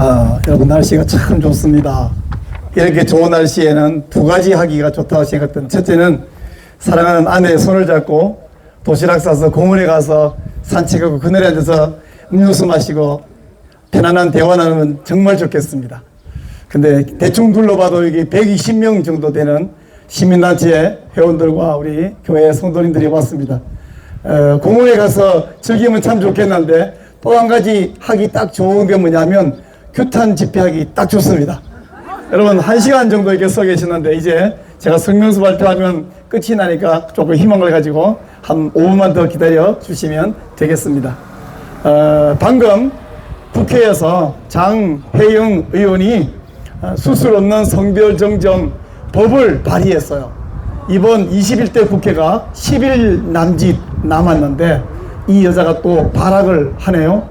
아, 여러분 날씨가 참 좋습니다. 이렇게 좋은 날씨에는 두 가지 하기가 좋다고 생각합니다. 첫째는 사랑하는 아내의 손을 잡고 도시락 싸서 공원에 가서 산책하고 그늘에 앉아서 음료수 마시고 편안한 대화 나누면 정말 좋겠습니다. 근데 대충 둘러봐도 여기 120명 정도 되는 시민단체 회원들과 우리 교회 성도님들이 왔습니다. 어, 공원에 가서 즐기면 참 좋겠는데 또 한 가지 하기 딱 좋은 게 뭐냐면 규탄 집회하기 딱 좋습니다. 여러분 한 시간 정도 이렇게 서 계시는데 이제 제가 성명서 발표하면 끝이 나니까 조금 희망을 가지고 한 5분만 더 기다려 주시면 되겠습니다. 어, 방금 국회에서 장혜영 의원이 어, 수술 없는 성별 정정 법을 발의했어요. 이번 21대 국회가 10일 남짓 남았는데 이 여자가 또 발악을 하네요.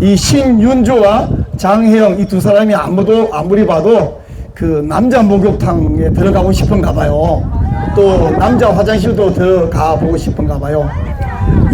이 신윤주와 장혜영 이 두 사람이 아무도 아무리 봐도 그 남자 목욕탕에 들어가고 싶은가 봐요. 또 남자 화장실도 들어가 보고 싶은가 봐요.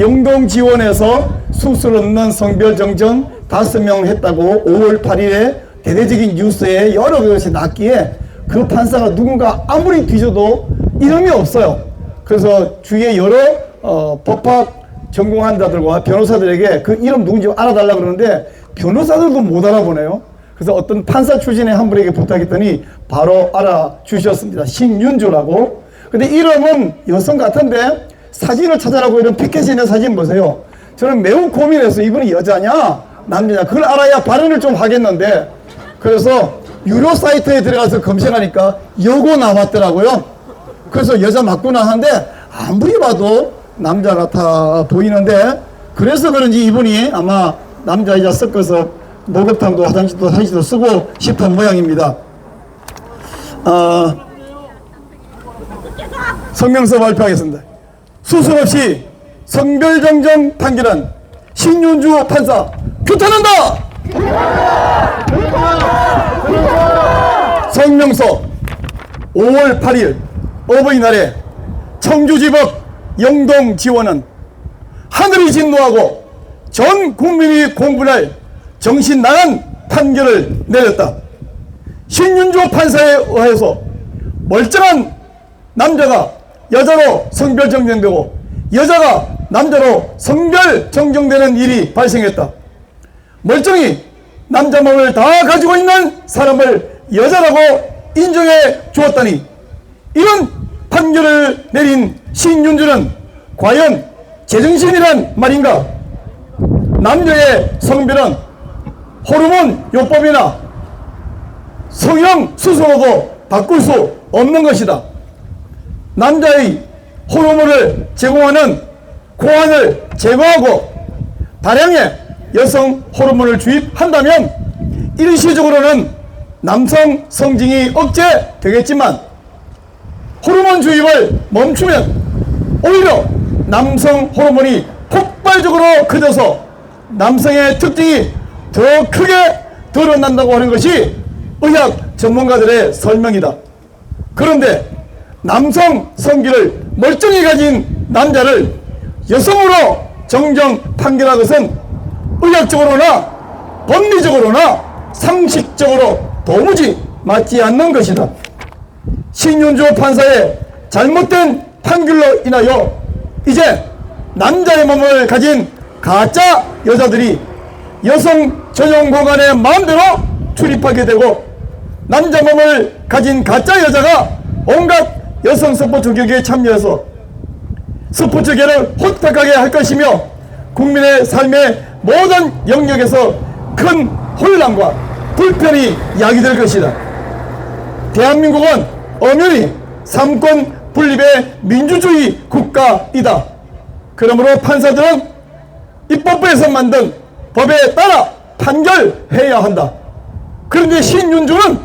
영동 지원에서 수술 없는 성별 정정 다섯 명 했다고 5월 8일에 대대적인 뉴스에 여러 것이 났기에 그 판사가 누군가 아무리 뒤져도 이름이 없어요. 그래서 주위에 여러 어, 법학 전공한 자들과 변호사들에게 그 이름 누군지 알아달라 그러는데 변호사들도 못 알아보네요. 그래서 어떤 판사 출신의 한 분에게 부탁했더니 바로 알아주셨습니다. 신윤주라고. 근데 이름은 여성 같은데 사진을 찾아라고 이런 피켓에 있는 사진 보세요. 저는 매우 고민했어요. 이분이 여자냐? 남자냐? 그걸 알아야 발언을 좀 하겠는데. 그래서 유료 사이트에 들어가서 검색하니까 여고 나왔더라고요. 그래서 여자 맞구나 하는데 아무리 봐도 남자 같아 보이는데 그래서 그런지 이분이 아마 남자 여자 섞어서 목욕탕도 화장실도 화장실도 쓰고 싶은 모양입니다. 어, 성명서 발표하겠습니다. 수술 없이 성별정정 판결한 신윤주 판사 규탄한다! 성명서 5월 8일 어버이날에 청주지법 영동 지원은 하늘이 진노하고 전 국민이 공분할 정신 나간 판결을 내렸다. 신윤주 판사에 의해서 멀쩡한 남자가 여자로 성별 정정되고 여자가 남자로 성별 정정되는 일이 발생했다. 멀쩡히 남자 몸을 다 가지고 있는 사람을 여자라고 인정해 주었다니 이런 판결을 내린 신윤주는 과연 제정신이란 말인가? 남녀의 성별은 호르몬 요법이나 성형 수술로도 바꿀 수 없는 것이다. 남자의 호르몬을 제공하는 고환을 제거하고 다량의 여성 호르몬을 주입한다면 일시적으로는 남성 성징이 억제되겠지만 호르몬 주입을 멈추면 오히려 남성 호르몬이 폭발적으로 커져서 남성의 특징이 더 크게 드러난다고 하는 것이 의학 전문가들의 설명이다. 그런데 남성 성기를 멀쩡히 가진 남자를 여성으로 정정 판결한 것은 의학적으로나 법리적으로나 상식적으로 도무지 맞지 않는 것이다. 신윤주 판사의 잘못된 판결로 인하여 이제 남자의 몸을 가진 가짜 여자들이 여성 전용 공간에 마음대로 출입하게 되고 남자 몸을 가진 가짜 여자가 온갖 여성 스포츠 경기에 참여해서 스포츠계를 호탁하게 할 것이며 국민의 삶의 모든 영역에서 큰 혼란과 불편이 야기될 것이다. 대한민국은 엄연히 삼권 분립의 민주주의 국가이다. 그러므로 판사들은 입법부에서 만든 법에 따라 판결해야 한다. 그런데 신윤주는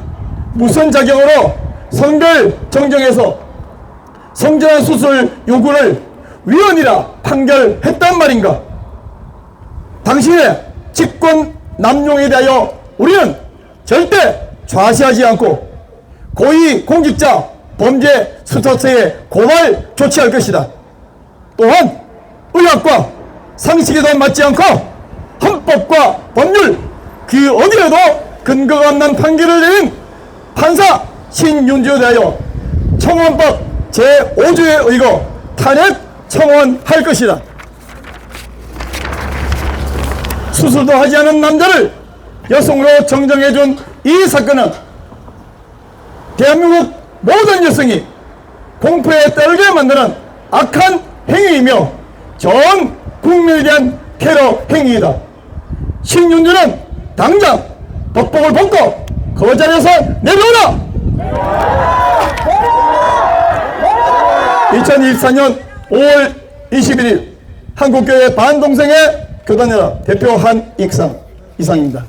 무슨 자격으로 성별 정정해서 성전환 수술 요구를 위헌이라 판결했단 말인가? 당신의 직권 남용에 대하여 우리는 절대 좌시하지 않고 고위 공직자 범죄 수사처에 고발 조치할 것이다. 또한 의학과 상식에도 맞지 않고 헌법과 법률 그 어디에도 근거가 없는 판결을 내린 판사 신윤주에 대하여 청원법 제5조에 의거 탄핵 청원할 것이다. 수술도 하지 않은 남자를 여성으로 정정해준 이 사건은 대한민국 모든 여성이 공포에 떨게 만드는 악한 행위이며 전 국민에 대한 테러 행위이다. 신윤주는 당장 법복을 벗고 그 자리에서 내려오라! 2024년 5월 21일 한국교회 반동생의 교단이라 대표 한익상 이상입니다.